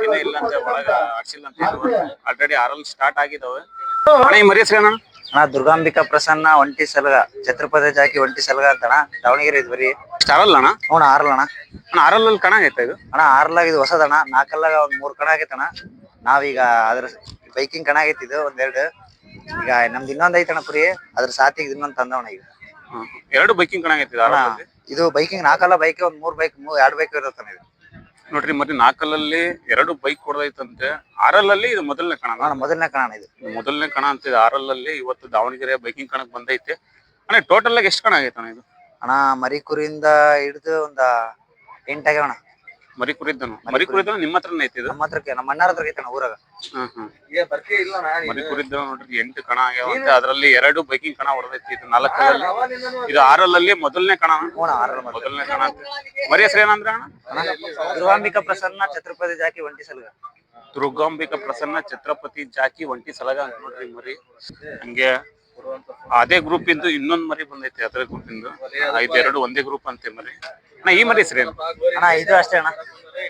ಏನ ಇಲ್ಲ ಅಂತ ಒಳಗ ಆಡ್ಸಿಲ್ಲ ಅಂತ ಆಲ್ರೆಡಿ ಆರಲ್ಲಿ ಸ್ಟಾರ್ಟ್ ಆಗಿದಾವೆ. ಅಣ್ಣ ಈ ಮರಿ ಸರಿ ಏನಣ್ಣ ಅಣ್ಣ ದುರ್ಗಾಂಬಿಕಾ ಪ್ರಸನ್ನ ಒಂಟಿ ಸಲಗ ಛತ್ರಪತಿ ಜಾಕಿ ಒಂಟಿ ಸಲಗ ಅಂತಣ ದಾವಣಗೆರೆ ಇದು ಬರೀ. ಆರಲ್ಲ ಅಣ್ಣ? ಹ್ಞೂ ಆರಲ್ಲ ಅಣ್ಣ. ಅಣ್ಣ ಆರಲ್ಲಿ ಕಣ ಆಗೈತೆ ಇದು? ಅಣ್ಣ ಆರಲ್ಲಾಗಿದ್ ಇದು ಹೊಸದಣ್ಣ ನಾಲ್ಕಲ್ಲಾಗ ಒಂದ್ ಮೂರ್ ಕಣ ಆಗೈತಣ್ಣ ನಾವೀಗ ಅದ್ರ ಬೈಕಿಂಗ್ ಕಣ ಆಗೈತಿ ಇದು ಒಂದೆರಡು. ಈಗ ನಮ್ದು ಇನ್ನೊಂದ್ ಐತಣ ಕುರಿ ಅದ್ರ ಸಾತಿಗೆ ಇನ್ನೊಂದ್ ತಂದವಣ ಈಗ. ಎರಡು ಬೈಕಿಂಗ್ ಕಣ ಆಗೈತೆ ಇದು ಅಣ್ಣ ಇದು ಬೈಕಿಂಗ್ ನಾಲ್ಕಲ್ಲ ಬೈಕ್ ಒಂದ್ ಮೂರ್ ಬೈಕ್ ಎರಡ್ ಬೈಕ್ ಇರತ್ತಾನ ಇದು. ನೋಡ್ರಿ ಮತ್ತೆ ನಾಲ್ಕಲ್ಲಲ್ಲಿ ಎರಡು ಬೈಕ್ ಕೊಡದೈತಂತೆ. ಆರಲ್ಲಲ್ಲಿ ಇದು ಮೊದಲನೇ ಕಣ ಅಣ್ಣ ಮೊದಲನೇ ಕಣ ಅಣ್ಣ ಇದು. ಮೊದಲನೇ ಕಣ ಅಂತ ಇದು ಆರಲ್ಲಲ್ಲಿ ಇವತ್ತು ದಾವಣಗೆರೆ ಬೈಕಿಂಗ್ ಕಣಕ್ ಬಂದೈತೆ. ಅಣ್ಣ ಟೋಟಲ್ ಆಗಿ ಎಷ್ಟು ಕಣ ಆಗೈತೆ ಅಣ್ಣ ಇದು? ಅಣ್ಣ ಮರಿ ಕುರಿಯಿಂದ ಹಿಡಿದು ಒಂದ ಎಂಟ್ ಆಗ್ಯಾವಣ ಮರಿ ಕುರಿದ್ದನು ಮರಿ ಕುರಿದ್ದನು ನಿಮ್ಮ ಹತ್ರನೇ ಐತಿ ಇದು? ನಮ್ಮ ಹತ್ರಕ್ಕೆ ನಮ್ಮ ಅಣ್ಣಾರ ಹತ್ರ ಐತಣ್ಣ ಊರಾಗ. ಹ್ಮ್ ಹ್ಮ್. ಮರಿ ಕುರಿದ್ದು ನೋಡ್ರಿ ಎಂಟು ಕಣ ಆಗ್ಯಾವಂತೆ ಅದರಲ್ಲಿ ಎರಡು ಬೈಕಿಂಗ್ ಕಣ ಹೊಡೆದೈತಿ. ಇದು ನಾಲ್ಕರಲ್ಲಿ. ಇದು ಆರಲ್ಲಲ್ಲಿ ಮೊದಲನೇ ಕಣ. ಮೊದಲನೇ. ಕಣ ಅಂತ. ಮರಿ ಹೆಸರು ಏನಂದ್ರ ಅಣ್ಣ? ದುರ್ವಾಂಬಿಕಾ ಪ್ರಸನ್ನ ಛತ್ರಪತಿ ಜಾಕಿ ಒಂಟಿ ಸಲಗ. ದುರ್ಗಾಂಬಿಕಾ ಪ್ರಸನ್ನ ಛತ್ರಪತಿ ಜಾಕಿ ಒಂಟಿ ಸಲಗ ಅಂತ ನೋಡ್ರಿ ಮರಿ. ಹಂಗೆ ಅದೇ ಗ್ರೂಪ್ ಇಂದು ಇನ್ನೊಂದ್ ಮರಿ ಬಂದೈತಿ ಅದ್ರ ಗ್ರೂಪ್ ಇಂದು. ಇದು ಎರಡು ಒಂದೇ ಗ್ರೂಪ್ ಅಂತೆ ಮರಿ. ಅಣ್ಣ ಈ ಮರಿ ಹೆಸರೇನು? ಅಣ್ಣ ಇದು ಅಷ್ಟೇ ಅಣ್ಣ.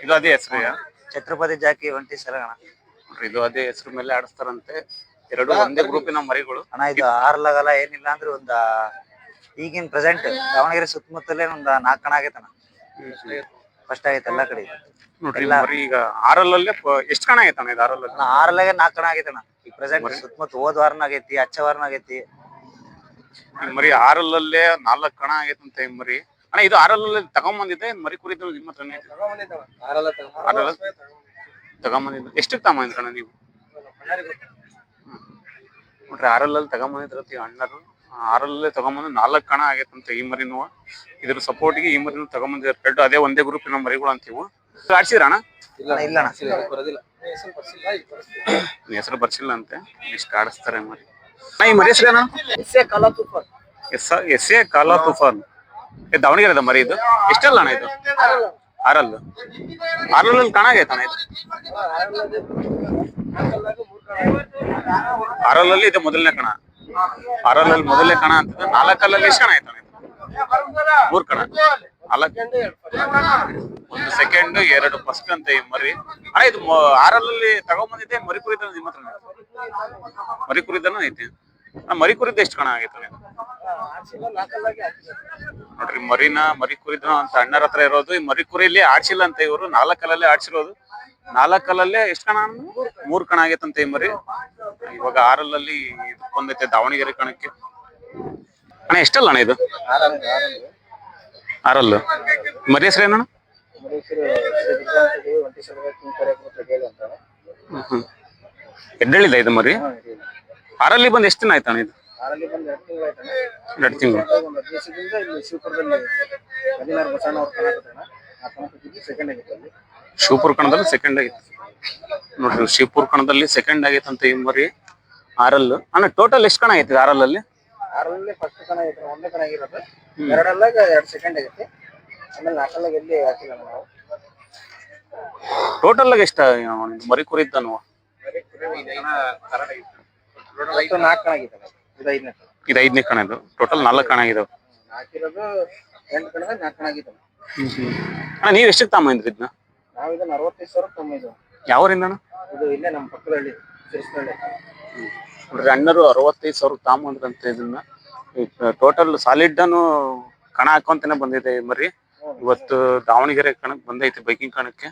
ಇದು ಅದೇ ಹೆಸರು? ಛತ್ರಪತಿ ಜಾಕಿ ಒಂಟಿ ಸರ ಅಣ್ಣ. ನೋಡ್ರಿ ಇದು ಅದೇ ಹೆಸರು ಮೇಲೆ ಆಡಿಸ್ತಾರಂತೆ. ಎರಡು ಒಂದೇ ಗ್ರೂಪಿನ ಮರಿಗಳು. ಅಣ್ಣ ಇದು ಆರ್ಲಾಗಲ್ಲ ಏನಿಲ್ಲ ಅಂದ್ರೆ ಒಂದ ಈಗಿನ ಪ್ರೆಸೆಂಟ್ ದಾವಣಗೆರೆ ಸುತ್ತಮುತ್ತಲೇ ಒಂದ್ ನಾಲ್ಕು ಕಣ ಆಗೈತಣ್ಣ. ಫಸ್ಟ್ ಆಗೈತೆ ಎಲ್ಲಾ ಕಡೆ. ನೋಡ್ರಿ ಮರಿ ಈಗ ಆರಲ್ಲಲ್ಲೇ ಎಷ್ಟು ಕಣ ಆಗೈತಣ ಇದು ಆರಲ್ಲಲ್ಲಿ? ಅಣ್ಣ ಆರ್ಲಾಗೆ ನಾಲ್ಕು ಕಣ ಆಗೈತಣ ಈಗ ಪ್ರೆಸೆಂಟ್ ಸುತ್ತಮುತ್ತ ಹೋದ ವಾರನ ಆಗೈತಿ ಹಚ್ಚ ವಾರನ ಆಗೈತಿ. ಈ ಮರಿ ಆರಲ್ಲಲ್ಲೇ ನಾಲ್ಕು ಕಣ ಆಗೈತಂತ ಈ ಮರಿ. ಅಣ್ಣ ಇದು ಆರಲ್ಲಲ್ಲಿ ತಗೊಂಬಂದಿದ್ದೆ ಮರಿ ಕುರಿತು ನಿಮ್ಮ ಹತ್ರನೇ ಐತೆ? ಆರಲ್ಲ ತಗೊಂಬಂದಿದ್ದು. ಎಷ್ಟಕ್ಕೆ ತಗೊಂಬಂದ್ರಿ ಅಣ್ಣ ನೀವು. ನೋಡ್ರಿ ಆರಲ್ಲಲ್ಲಿ ತಗೊಂಬಂದಿದ್ರತಿ ಅಣ್ಣರು. ಆರಲ್ಲೇ ತಗೊಂಬಂದು ನಾಲ್ಕು ಕಣ ಆಗೈತಂತೆ ಈ ಮರಿನೂ. ಇದ್ರ ಸಪೋರ್ಟ್ಗೆ ಈ ಮರಿನೂ ತಗೊಂಬಂದಿದ್ದಾರೆ. ಎರಡು ಅದೇ ಒಂದೇ ಗ್ರೂಪಿನ ಮರಿಗಳು ಅಂತೀವು ಆಡ್ಸಿದ್ರ ಅಣ್ಣ ಅಣ್ಣ ಇಲ್ಲ ಹೆಸರು ಬರ್ಸಿಲ್ಲ ಅಂತೆ ಇಷ್ಟು ಆಡಿಸ್ತಾರೆ ಮರಿ ಅಣ್ಣ, ಈ ಮರಿ ಹೆಸರು ಏನ ಎಸ್ ಎಸ್ ಎ ಕಾಲಾ ತುಫಾನ್. ಏ ದಾವಣಗೆರೆ ಮರಿ ಇದು? ಎಷ್ಟಲ್ಲ ಅಣ್ಣ ಇದು? ಆರಲ್ಲು. ಆರಲ್ಲಲ್ಲಿ ಕಣ ಆಗೈತೆ ಅಣ್ಣ ಇದು? ಆರಲ್ಲಲ್ಲಿ ಇದು ಮೊದಲನೇ ಕಣ. ಆರಲ್ಲಲ್ಲಿ ಮೊದಲನೇ ಕಣ ಅಂತಂದ್ರೆ ನಾಲ್ಕಲ್ಲಲ್ಲಿ ಎಷ್ಟು ಕಣ ಆಯ್ತು ಅಣ್ಣ ಇದು? ಮೂರ್ ಕಣ. ಒಂದು ಸೆಕೆಂಡ್ ಎರಡು ಫಸ್ಟ್ ಅಂತ ಈ ಮರಿ. ಅಣ್ಣ, ಇದು ಆರಲ್ಲಿ ತಗೊಂಬಂದಿದ್ದೆ, ಮರಿ ಕುರಿದ ನಿಮ್ಮ ಹತ್ರ ಮರಿ ಕುರಿದನು ಐತಿ. ಮರಿ ಕುರಿದ ಎಷ್ಟು ಕಣ ಆಗೈತೆ? ನೋಡ್ರಿ, ಮರಿನ, ಮರಿ ಕುರಿದ ಅಂತ ಅಣ್ಣರ ಹತ್ರ ಇರೋದು. ಈ ಮರಿ ಕುರಿಲಿ ಆಡ್ಸಿಲ್ಲ ಅಂತ ಇವರು. ನಾಲ್ಕಲ್ಲೇ ಆಡ್ಸಿರೋದು. ನಾಲ್ಕಲ್ಲೇ ಎಷ್ಟು ಕಣ? ಮೂರ್ ಕಣ ಆಗೈತಂತೆ ಈ ಮರಿ. ಇವಾಗ ಆರಲ್ಲಲ್ಲಿ ಇದು ಬಂದೈತೆ ದಾವಣಗೆರೆ ಕಣಕ್ಕೆ. ಅಣ್ಣ, ಎಷ್ಟಲ್ಲ ಅಣ್ಣ ಇದು? ಆರಲ್ಲು ಮರಿ ಹೆಸರು ಏನಣ್ಣ? ಎಡ್ಡಳಿದ ಇದು ಮರಿ? ಆರಲ್ಲಿ ಬಂದು ಎಷ್ಟು ದಿನ ಆಯ್ತಣ್ಣ ಇದು? ಎರಡು ತಿಂಗಳು ಶಿವಪುರ ಕಣದಲ್ಲಿ ಸೆಕೆಂಡ್ ಆಗಿತ್ತು. ನೋಡ್ರಿ ಶಿವಪುರ ಕಣದಲ್ಲಿ ಸೆಕೆಂಡ್ ಆಗೈತಂತ ಈ ಮರಿ ಆರಲ್ಲು ಅಣ್ಣ ಟೋಟಲ್ ಎಷ್ಟು ಕಣ ಆಗೈತಿ ಆರಲ್ಲಲ್ಲಿ ಆರಲ್ಲಿ ಫಸ್ಟ್ ಕಣ ಇದ್ರೆ ಒಂದೇ ಕಣ ಆಗಿರೋದು ಎರಡಲ್ಲಾಗ ಎರಡು ಸೆಕೆಂಡ್ ಆಗೈತಿ ಆಮೇಲೆ ನಾಲ್ಕಲ್ಲಾಗ ಎಲ್ಲಿ ಹಾಕಿಲ್ಲ ನಾವು. ಟೋಟಲ್ ಆಗಿ ಎಷ್ಟ ಮರಿ ಕುರಿ ಒಟ್ಟು ನಾಲ್ಕು ಕಣ ಆಗೈತೆ ಇದು ಐದನೇ ಕಣ ಇದು ಐದನೇ ಕಣ ಇದು. ಟೋಟಲ್ ನಾಲ್ಕು ಕಣ ಆಗಿದಾವೆ. ಹಾಕಿರೋದು ಎಂಟು ಕಣದಾಗ ನಾಲ್ಕು ಕಣ ಆಗೈತೆ ಅಣ್ಣ ನೀವ್ ಎಷ್ಟಕ್ಕೆ ತಗೊಂಬಂದ್ರಿ ಇದನ್ನ? ನಾವು ಇದನ್ನ ಅರವತ್ತೈದು ಸಾವಿರ ತೊಂಬೈದು ಯಾವರಿಂದ ಅಣ್ಣ ಇದು ಇಲ್ಲೇ ನಮ್ಮ ಪಕ್ಕದಲ್ಲಿ ತಿರ್ಸ್ನಳ್ಳಿ ನೋಡ್ರಿ ಅಣ್ಣರು ಅರವತ್ತೈದು ಸಾವಿರ ತಾಂಬಂದ್ರಂತೆ ಇದನ್ನ. ಟೋಟಲ್ ಸಾಲಿಡ್ ಅನ್ನು ಕಣ ಹಾಕೊಂತಾನೆ ಬಂದಿದೆ ಮರಿ. ಇವತ್ತು ದಾವಣಗೆರೆ ಕಣಕ್ ಬಂದೈತಿ ಬೈಕಿಂಗ್ ಕಣಕ್ಕೆ.